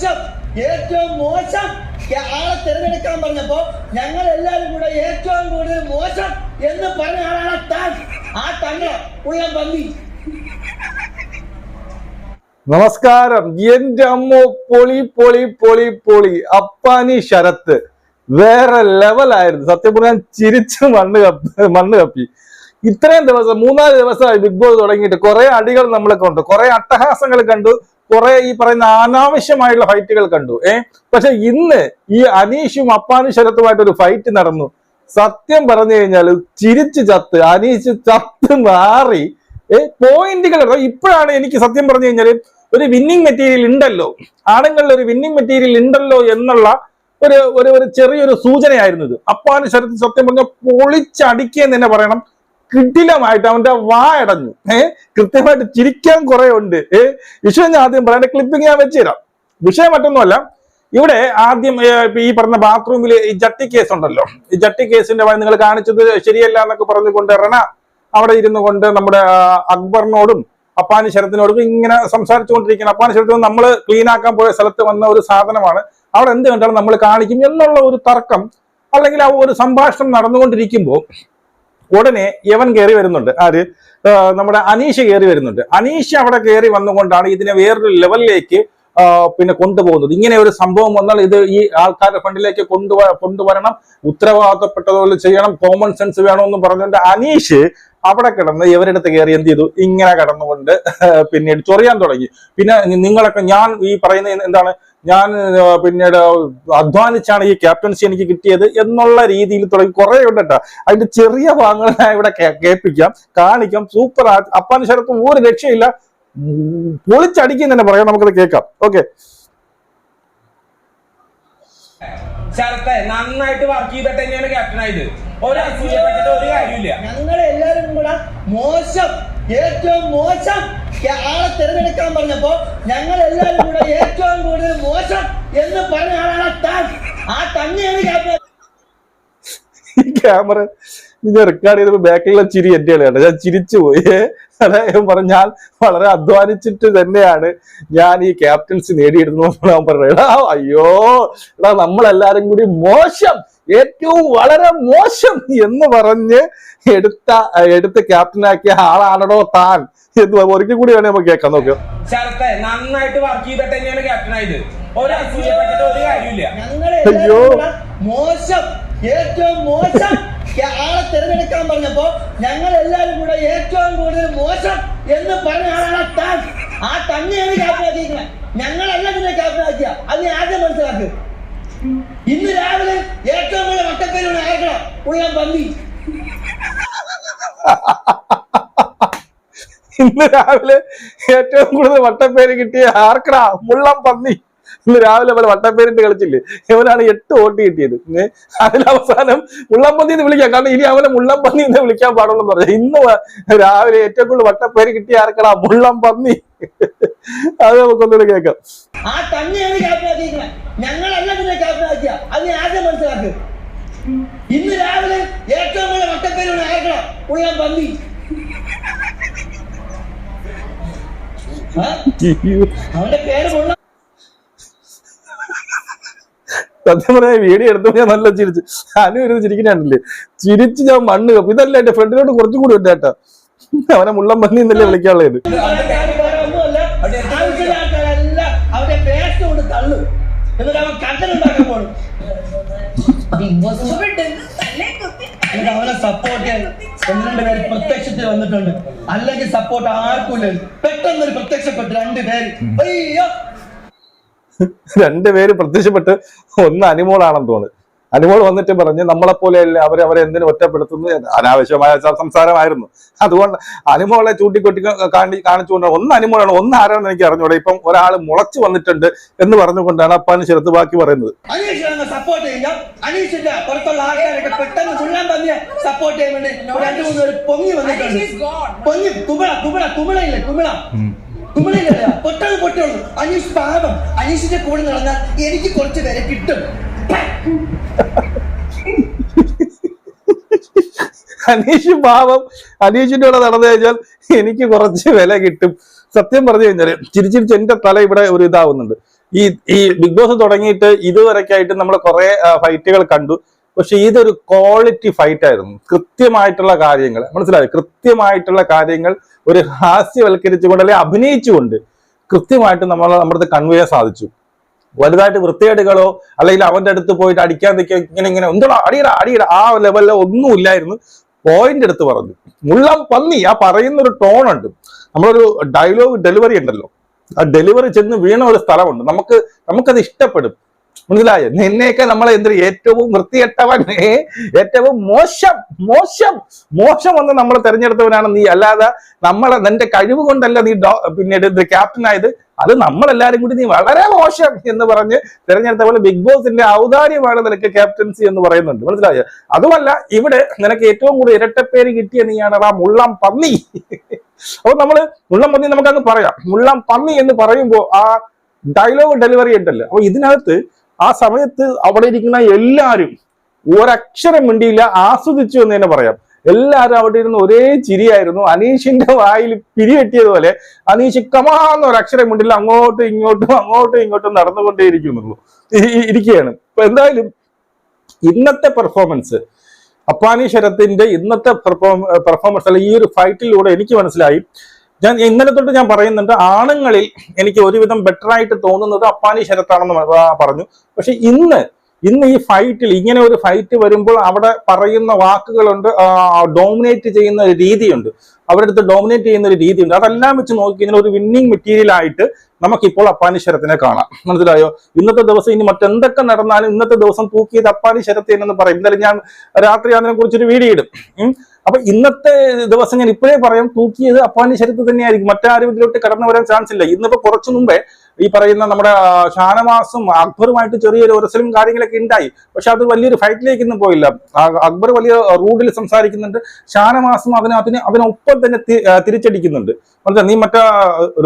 മോശം ഏറ്റവും മോശം ആളെ തിരഞ്ഞെടുക്കാൻ പറഞ്ഞപ്പോ ഞങ്ങൾ എല്ലാവരും കൂടെ ഏറ്റവും കൂടുതൽ മോശം എന്ന് പറഞ്ഞ ആളാണ് താൻ. ആ തന്നെ ഉള്ള പന്നി. നമസ്കാരം. എന്റെ അമ്മ പൊളി പൊളി പൊളി പൊളി. അപ്പാനി ശരത്ത്. വേറെ ലെവലായിരുന്നു സത്യം പറഞ്ഞാൽ ചിരിച്ച് മണ്ണ് കപ്പി മണ്ണ് കപ്പി. ഇത്രയും ദിവസം മൂന്നാൽ ദിവസമായി ബിഗ് ബോസ് തുടങ്ങിയിട്ട് കുറെ അടികൾ നമ്മളെ കണ്ടു. കുറെ അട്ടഹാസങ്ങൾ കണ്ടു. കുറെ ഈ പറയുന്ന അനാവശ്യമായുള്ള ഫൈറ്റുകൾ കണ്ടു. ഏ? പക്ഷെ ഇന്ന് ഈ അനീഷും അപ്പാനും ശരത്തുമായിട്ട് ഒരു ഫൈറ്റ് നടന്നു. സത്യം പറഞ്ഞു കഴിഞ്ഞാൽ ചിരിച്ച് ചത്ത് അനീഷ് ചത്ത് മാറി. ഏ? പോയിന്റുകൾ ഇപ്പോഴാണ് എനിക്ക് സത്യം പറഞ്ഞു കഴിഞ്ഞാൽ ഒരു വിന്നിങ് മെറ്റീരിയൽ ഉണ്ടല്ലോ. ആണുങ്ങളിൽ ഒരു വിന്നിങ് മെറ്റീരിയൽ ഉണ്ടല്ലോ എന്നുള്ള ഒരു ഒരു ചെറിയൊരു സൂചനയായിരുന്നു ഇത്. അപ്പാന് ശരത്ത് സത്യം പറഞ്ഞ പൊളിച്ചടിക്കുകയെന്ന് തന്നെ പറയണം. കിടിലമായിട്ട് അവന്റെ വാ അടഞ്ഞു. ഏഹ് കൃത്യമായിട്ട് ചിരിക്കാൻ കുറെ ഉണ്ട്. ഏഹ് വിഷയം ഞാൻ ആദ്യം പറയേണ്ട ക്ലിപ്പിംഗ് ഞാൻ വെച്ചുതരാം. വിഷയം മറ്റൊന്നുമല്ല. ഇവിടെ ആദ്യം ഈ പറഞ്ഞ ബാത്റൂമിൽ ഈ ജട്ടി കേസ് ഉണ്ടല്ലോ. ഈ ജട്ടി കേസിന്റെ വഴി നിങ്ങൾ കാണിച്ചത് ശരിയല്ല എന്നൊക്കെ പറഞ്ഞുകൊണ്ട് റണ അവിടെ ഇരുന്നു കൊണ്ട് നമ്മുടെ അക്ബറിനോടും അപ്പാനി ശരത്തിനോടും ഇങ്ങനെ സംസാരിച്ചുകൊണ്ടിരിക്കണം അപ്പാനി ശരത്തിന് നമ്മൾ ക്ലീൻ ആക്കാൻ പോയ സ്ഥലത്ത് വന്ന ഒരു സാധനമാണ്. അവിടെ എന്ത് കണ്ടാലും നമ്മൾ കാണിക്കും എന്നുള്ള ഒരു തർക്കം അല്ലെങ്കിൽ ആ ഒരു സംഭാഷണം നടന്നുകൊണ്ടിരിക്കുമ്പോൾ ഉടനെ യവൻ കയറി വരുന്നുണ്ട്. ആര്? നമ്മുടെ അനീഷ കയറി വരുന്നുണ്ട്. അനീഷ അവിടെ കയറി വന്നുകൊണ്ടാണ് ഇതിനെ വേറൊരു ലെവലിലേക്ക് പിന്നെ കൊണ്ടുപോകുന്നത്. ഇങ്ങനെ ഒരു സംഭവം വന്നാൽ ഇത് ഈ ആൾക്കാരുടെ ഫണ്ടിലേക്ക് കൊണ്ടു കൊണ്ടുവരണം ഉത്തരവാദിത്തപ്പെട്ടതുപോലെ ചെയ്യണം കോമൺ സെൻസ് വേണമെന്ന് പറഞ്ഞുകൊണ്ട് അനീഷ് അവിടെ കിടന്ന് ഇവരെടുത്ത് കയറി എന്ത് ചെയ്തു? ഇങ്ങനെ കിടന്നുകൊണ്ട് പിന്നീട് ചൊറിയാൻ തുടങ്ങി. പിന്നെ നിങ്ങളൊക്കെ ഞാൻ ഈ പറയുന്ന എന്താണ്? ഞാൻ പിന്നീട് അധ്വാനിച്ചാണ് ഈ ക്യാപ്റ്റൻസി എനിക്ക് കിട്ടിയത് എന്നുള്ള രീതിയിൽ തുടങ്ങി കുറെ ഉണ്ട് കേട്ടോ അതിന്റെ ചെറിയ ഭാഗങ്ങൾ ഞാൻ ഇവിടെ കേൾപ്പിക്കാം കാണിക്കാം. സൂപ്പർ അപ്പാൻ ശരത്ത് ഒരു രക്ഷയില്ല. പൊളിച്ചടിക്കും തന്നെ പറയാം നമുക്കത് കേൾക്കാം. ഓക്കെ ശരത്തെ നന്നായിട്ട് വർക്ക് ചെയ്തിട്ട് തന്നെയാണ് ക്യാപ്റ്റൻ ആയത്. ഒരു ഒരു കാര്യമില്ല ഞങ്ങൾ എല്ലാവരും കൂടെ മോശം ഏറ്റവും മോശം ആളെ തിരഞ്ഞെടുക്കാൻ പറഞ്ഞപ്പോ ഞങ്ങൾ എല്ലാവരും കൂടെ ഏറ്റവും കൂടുതൽ മോശം എന്ന് പറഞ്ഞ ആളാണ് താൻ. ആ തന്നെയാണ് ക്യാമറ. ഇത് റെക്കോർഡ് ചെയ്തപ്പോ ബാക്കിലുള്ള ചിരി എന്റെയാണ് കേട്ടോ. ഞാൻ ചിരിച്ചു പോയി. അതായത് പറഞ്ഞാൽ വളരെ അധ്വാനിച്ചിട്ട് തന്നെയാണ് ഞാൻ ഈ ക്യാപ്റ്റൻസി പറഞ്ഞു അയ്യോ എടാ നമ്മളെല്ലാരും കൂടി മോശം. ഏറ്റവും വളരെ മോശം എന്ന് പറഞ്ഞ് എടുത്ത എടുത്ത് ക്യാപ്റ്റനാക്കിയ ആളാണോ താൻ എന്ന് ഒരിക്കൽ കൂടി വേണേ നമുക്ക് കേൾക്കാൻ നോക്കാം ശരത്തെ നന്നായിട്ട് വർക്ക് ചെയ്തിട്ട് തന്നെയാണ് ക്യാപ്റ്റൻ ആയത്. ഒരു കാര്യമില്ല അയ്യോ. മോശം ഏറ്റവും മോശം ആളെ തിരഞ്ഞെടുക്കാൻ പറഞ്ഞപ്പോ ഞങ്ങൾ എല്ലാവരും കൂടെ ഏറ്റവും കൂടുതൽ മോശം എന്ന് പറഞ്ഞ ആളാണ് താൻ. ആ തന്നെയാണ് ക്യാപ്റ്റനാക്കിയിരിക്കുന്നത് ഞങ്ങളല്ല ഇതിനെ ക്യാപ്റ്റനാക്കിയ അത് ആദ്യം മനസ്സിലാക്ക്. ഇന്ന് രാവിലെ ഏറ്റവും കൂടുതൽ വട്ടപ്പേരുള്ള അയക്കണം ഉള്ള പന്നി. ഇന്ന് രാവിലെ ഏറ്റവും കൂടുതൽ വട്ടപ്പേര് കിട്ടിയ ആർക്കടാ? മുള്ളം പന്നി. ഇന്ന് രാവിലെ പോലെ വട്ടപ്പേരിട്ട് കളിച്ചില്ലേ? ഇവനാണ് എട്ട് വോട്ട് കിട്ടിയത്. ഏ? അതിലവസാനം മുള്ളം പന്നി എന്ന് വിളിക്കാം. കാരണം ഇനി അവനെ മുള്ളംപന്നി എന്ന് വിളിക്കാൻ പാടുള്ളൂ പറഞ്ഞു ഇന്ന് രാവിലെ ഏറ്റവും കൂടുതൽ വട്ടപ്പേര് കിട്ടിയ ആർക്കടാ മുള്ളം പന്നി അത് നമുക്കൊന്നുകൂടെ കേൾക്കാം. ആ തന്നെയാണ് ക്യാപ്റ്റനാക്കിയിരിക്കുന്നത് ഞങ്ങളല്ല ഇതിനെ ക്യാപ്റ്റനാക്കിയ അത് നീ ആദ്യം മനസ്സിലാക്ക്. ഇന്ന് രാവിലെ ഏറ്റവും കൂടുതൽ വട്ടപ്പേരുള്ള ആർക്കണം ഉള്ള പന്നി? അവന്റെ പേര് മുള്ള സത്യം പറയാ വീഡിയോ എടുത്തു ഞാൻ നല്ല ചിരിച്ചു. അനു ഇരുന്ന് ചിരിക്കുന്നുണ്ടല്ലേ? ചിരിച്ച് ഞാൻ മണ്ണ് കപ്പ്. ഇതല്ല എന്റെ ഫ്രണ്ടിനോട് കുറച്ചും കൂടി ഉണ്ട് കേട്ടോ. അവനെ മുള്ളം പന്നി എന്നല്ലേ വിളിക്കാനുള്ളത് അവനെ സപ്പോർട്ട് ചെയ്യാൻ ഒന്ന് പേര് പ്രത്യക്ഷത്തിൽ വന്നിട്ടുണ്ട് അല്ലെങ്കിൽ സപ്പോർട്ട് ആർക്കും ഇല്ല പെട്ടെന്ന് ഒരു പ്രത്യക്ഷപ്പെട്ട് രണ്ട് പേര് അയ്യോ രണ്ടുപേര് പ്രത്യക്ഷപ്പെട്ട് ഒന്ന് അനിമോളാണെന്ന് തോന്നുന്നു. അനിമോൾ വന്നിട്ട് പറഞ്ഞ് നമ്മളെ പോലെയല്ല അവരെ അവരെ എന്തിനു ഒറ്റപ്പെടുത്തുന്നു അനാവശ്യമായ സംസാരമായിരുന്നു. അതുകൊണ്ട് അനിമോളെ ചൂണ്ടിക്കൊട്ടി കാണി കാണിച്ചുകൊണ്ട് ഒന്ന് അനിമോളാണ് ഒന്ന് ആരാണെന്ന് എനിക്ക് അറിഞ്ഞൂടെ. ഇപ്പം ഒരാൾ മുളച്ചു വന്നിട്ടുണ്ട് എന്ന് പറഞ്ഞുകൊണ്ടാണ് അപ്പാന് ശരത്ത് ബാക്കി പറയുന്നത്. സപ്പോർട്ട് ചെയ്യുക. അനീഷിന്റെ പുറത്തുള്ള ആൾക്കാരൊക്കെ പെട്ടെന്ന് തന്നെ സപ്പോർട്ട് ചെയ്യാൻ വേണ്ടി രണ്ടു മൂന്ന് പേര് പൊങ്ങി വന്നിട്ടുണ്ട്. പൊങ്ങി കുമിളയില്ലേ പൊട്ടത് പൊട്ടുള്ളൂ അനീഷ് പാപം അനീഷിന്റെ കൂടെ നടന്നാൽ എനിക്ക് കുറച്ച് പേരെ കിട്ടും. അനീഷ് പാവം. അനീഷിന്റെ കൂടെ നടന്നു കഴിഞ്ഞാൽ എനിക്ക് കുറച്ച് വില കിട്ടും. സത്യം പറഞ്ഞു കഴിഞ്ഞാൽ ചിരിച്ചിരിച്ച് എന്റെ തല ഇവിടെ ഒരു ഇതാവുന്നുണ്ട്. ഈ ഈ ബിഗ് ബോസ് തുടങ്ങിയിട്ട് ഇതുവരെക്കായിട്ട് നമ്മൾ കുറെ ഫൈറ്റുകൾ കണ്ടു. പക്ഷെ ഇതൊരു ക്വാളിറ്റി ഫൈറ്റ് ആയിരുന്നു. കൃത്യമായിട്ടുള്ള കാര്യങ്ങൾ മനസ്സിലായി? കൃത്യമായിട്ടുള്ള കാര്യങ്ങൾ ഒരു ഹാസ്യവൽക്കരിച്ചുകൊണ്ട് അല്ലെങ്കിൽ അഭിനയിച്ചുകൊണ്ട് കൃത്യമായിട്ട് നമ്മൾ നമ്മുടെ കൺവേ ചെയ്യാൻ സാധിച്ചു. വലുതായിട്ട് വൃത്തികേടുകളോ അല്ലെങ്കിൽ അവന്റെ അടുത്ത് പോയിട്ട് അടിക്കാൻ നിൽക്കുക ഇങ്ങനെ ഇങ്ങനെ എന്തോടാ അടിയട അടിയട ആ ലെവലിലോ ഒന്നും ഇല്ലായിരുന്നു. പോയിന്റ് എടുത്ത് പറഞ്ഞു. മുള്ളം പന്നി ആ പറയുന്ന ഒരു ടോൺ ഉണ്ട്. നമ്മളൊരു ഡയലോഗ് ഡെലിവറി ഉണ്ടല്ലോ. ആ ഡെലിവറി ചെന്ന് വീണ ഒരു സ്ഥലമുണ്ട്. നമുക്ക് നമുക്കത് ഇഷ്ടപ്പെടും. മനസ്സിലായോ? നിന്നെയൊക്കെ നമ്മൾ എന്തൊരു ഏറ്റവും വൃത്തികെട്ടവൻ ഏറ്റവും മോശം മോശം മോശം എന്ന് നമ്മൾ തെരഞ്ഞെടുത്തവനാണ് നീ. അല്ലാതെ നമ്മളെ നിന്റെ കഴിവ് കൊണ്ടല്ല നീ പിന്നീട് ക്യാപ്റ്റൻ ആയത്. അത് നമ്മളെല്ലാരും കൂടി നീ വളരെ മോശം എന്ന് പറഞ്ഞ് തെരഞ്ഞെടുത്ത പോലെ ബിഗ് ബോസിന്റെ ഔദാര്യമാണ് നിനക്ക് ക്യാപ്റ്റൻസി എന്ന് പറയുന്നുണ്ട്. മനസ്സിലായോ? അതുമല്ല ഇവിടെ നിനക്ക് ഏറ്റവും കൂടുതൽ ഇരട്ടപ്പേര് കിട്ടിയ നീയാണ് ആ മുള്ളം പന്നി. അപ്പൊ നമ്മൾ മുള്ളം പന്നി നമുക്കങ്ങ് പറയാം. മുള്ളം പന്നി എന്ന് പറയുമ്പോൾ ആ ഡയലോഗ് ഡെലിവറി ഉണ്ടല്ലോ. അപ്പൊ ഇതിനകത്ത് ആ സമയത്ത് അവിടെ ഇരിക്കുന്ന എല്ലാവരും ഒരക്ഷരം മിണ്ടിയില്ല ആസ്വദിച്ചു എന്ന് തന്നെ പറയാം. എല്ലാവരും അവിടെ ഇരുന്ന് ഒരേ ചിരിയായിരുന്നു. അനീഷിന്റെ വായിൽ പിരി കെട്ടിയതുപോലെ അനീഷ് കമാന്ന് ഒരക്ഷരം മിണ്ടില്ല അങ്ങോട്ടും ഇങ്ങോട്ടും അങ്ങോട്ടും ഇങ്ങോട്ടും നടന്നുകൊണ്ടേയിരിക്കുന്നുള്ളൂ. ഇരിക്കുകയാണ്. ഇപ്പൊ എന്തായാലും ഇന്നത്തെ പെർഫോമൻസ് അപ്പാനി ശരത്തിന്റെ ഇന്നത്തെ പെർഫോമൻസ് അല്ല ഈ ഒരു ഫൈറ്റിലൂടെ എനിക്ക് മനസ്സിലായി. ഞാൻ ഇന്നലെ തൊട്ട് ഞാൻ പറയുന്നുണ്ട് ആണുങ്ങളിൽ എനിക്ക് ഒരുവിധം ബെറ്റർ ആയിട്ട് തോന്നുന്നത് അപ്പാനി ശരത്താണെന്ന് പറഞ്ഞു. പക്ഷെ ഇന്ന് ഇന്ന് ഈ ഫൈറ്റിൽ ഇങ്ങനെ ഒരു ഫൈറ്റ് വരുമ്പോൾ അവിടെ പറയുന്ന വാക്കുകളുണ്ട് ഡോമിനേറ്റ് ചെയ്യുന്ന ഒരു രീതിയുണ്ട്. അവരുടെ അടുത്ത് ഡോമിനേറ്റ് ചെയ്യുന്ന ഒരു രീതിയുണ്ട്. അതെല്ലാം വെച്ച് നോക്കി കഴിഞ്ഞാൽ ഒരു വിന്നിങ് മെറ്റീരിയൽ ആയിട്ട് നമുക്കിപ്പോൾ അപ്പാനി ശരത്തിനെ കാണാം. മനസ്സിലായോ? ഇന്നത്തെ ദിവസം ഇനി മറ്റെന്തൊക്കെ നടന്നാലും ഇന്നത്തെ ദിവസം തൂക്കിയത് അപ്പാനി ശരത്തേൻ എന്ന് പറയും. എന്തായാലും ഞാൻ രാത്രി അതിനെ കുറിച്ചൊരു വീഡിയോ ഇടും. അപ്പൊ ഇന്നത്തെ ദിവസം ഞാൻ ഇപ്പോഴേ പറയാം തൂക്കിയത് അപ്പാന്റെ ശരത്ത് തന്നെയായിരിക്കും. മറ്റാരും ഇതിലോട്ട് കടന്നു വരാൻ ചാൻസ് ഇല്ല. ഇന്നിപ്പോ കുറച്ചു മുമ്പേ ഈ പറയുന്ന നമ്മുടെ ഷാനവാസും അക്ബറുമായിട്ട് ചെറിയൊരു ഒരസലും കാര്യങ്ങളൊക്കെ ഉണ്ടായി. പക്ഷെ അത് വലിയൊരു ഫൈറ്റിലേക്ക് ഒന്നും പോയില്ല. അക്ബർ വലിയ റൂഡിൽ സംസാരിക്കുന്നുണ്ട്. ഷാനവാസും അതിന് അതിന് അതിനൊപ്പം തന്നെ തിരിച്ചടിക്കുന്നുണ്ട്? നീ മറ്റേ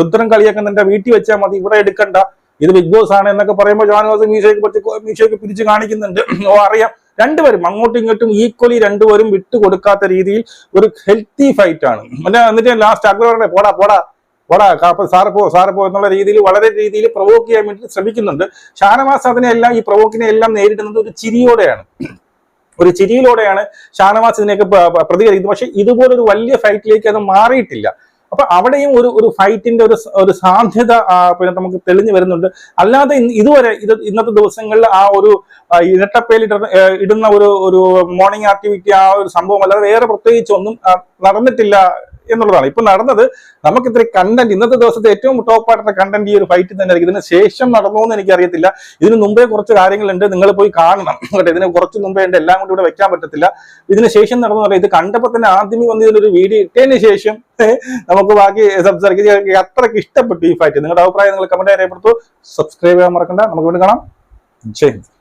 രുദ്രം രുദ്രൻ കളിയൊക്കെ നിന്റെ വീട്ടിൽ വെച്ചാൽ മതി ഇവിടെ എടുക്കണ്ട. ഇത് ബിഗ് ബോസ് ആണ് എന്നൊക്കെ പറയുമ്പോൾ ഷാനവാസ് മീശോയ്ക്ക് പറ്റി മീശയൊക്കെ പിരിച്ച് കാണിക്കുന്നുണ്ട്. ഓ അറിയാം. രണ്ടുപേരും അങ്ങോട്ടും ഇങ്ങോട്ടും ഈക്വലി രണ്ടുപേരും വിട്ടു കൊടുക്കാത്ത രീതിയിൽ ഒരു ഹെൽത്തി ഫൈറ്റ് ആണ്. എന്നിട്ട് ലാസ്റ്റ് അക്ബർ പറഞ്ഞേ പോടാ പോടാ പോടാ സാറ് പോ സാറ് പോ എന്നുള്ള രീതിയിൽ വളരെ രീതിയിൽ പ്രൊവോക്ക് ചെയ്യാൻ വേണ്ടി ശ്രമിക്കുന്നുണ്ട്. ഷാനവാസ് അതിനെല്ലാം ഈ പ്രൊവോക്കിനെ എല്ലാം നേരിടുന്നത് ഒരു ചിരിയോടെയാണ്. ഒരു ചിരിയിലൂടെയാണ് ഷാനവാസ് ഇതിനെയൊക്കെ പ്രതികരിക്കുന്നത്. പക്ഷെ ഇതുപോലൊരു വലിയ ഫൈറ്റിലേക്ക് അത് മാറിയിട്ടില്ല. അപ്പൊ അവിടെയും ഒരു ഒരു ഫൈറ്റിന്റെ ഒരു ഒരു സാധ്യത പിന്നെ നമുക്ക് തെളിഞ്ഞു വരുന്നുണ്ട്. അല്ലാതെ ഇതുവരെ ഇത് ഇന്നത്തെ ദിവസങ്ങളിൽ ആ ഒരു ഇരട്ടപ്പേലി ഇടുന്ന ഒരു ഒരു മോർണിംഗ് ആക്ടിവിറ്റി ആ ഒരു സംഭവം അല്ലാതെ വേറെ പ്രത്യേകിച്ച് ഒന്നും നടന്നിട്ടില്ല എന്നുള്ളതാണ്. ഇപ്പൊ നടന്നത് നമുക്ക് ഇത്ര കണ്ടന്റ് ഇന്നത്തെ ദിവസത്തെ ഏറ്റവും ടോപ്പ് ആയിട്ടുള്ള കണ്ടന്റ് ഈ ഒരു ഫൈറ്റ് തന്നെ ആയിരിക്കും. ഇതിന് ശേഷം നടന്നോ എന്ന് എനിക്കറിയത്തില്ല. ഇതിന് മുമ്പേ കുറച്ച് കാര്യങ്ങളുണ്ട്. നിങ്ങൾ പോയി കാണണം. കേട്ടോ ഇതിന് കുറച്ച് മുമ്പേ ഉണ്ട് എല്ലാം കൂടി ഇവിടെ വെക്കാൻ പറ്റത്തില്ല. ഇതിന് ശേഷം നടന്നു പറയാം ഇത് കണ്ടപ്പോൾ തന്നെ ആദ്യമേ വന്ന് ഇതിനൊരു വീഡിയോ ഇട്ടതിന് ശേഷം നമുക്ക് ബാക്കി സംസാരിക്കുക അത്രയ്ക്ക് ഇഷ്ടപ്പെട്ടു ഈ ഫൈറ്റ് നിങ്ങളുടെ അഭിപ്രായം നിങ്ങൾ കമന്റ് അറിയപ്പെടുത്തു സബ്സ്ക്രൈബ് ചെയ്യാൻ മറക്കണ്ട. നമുക്ക് വീണ്ടും കാണാം. ജയ്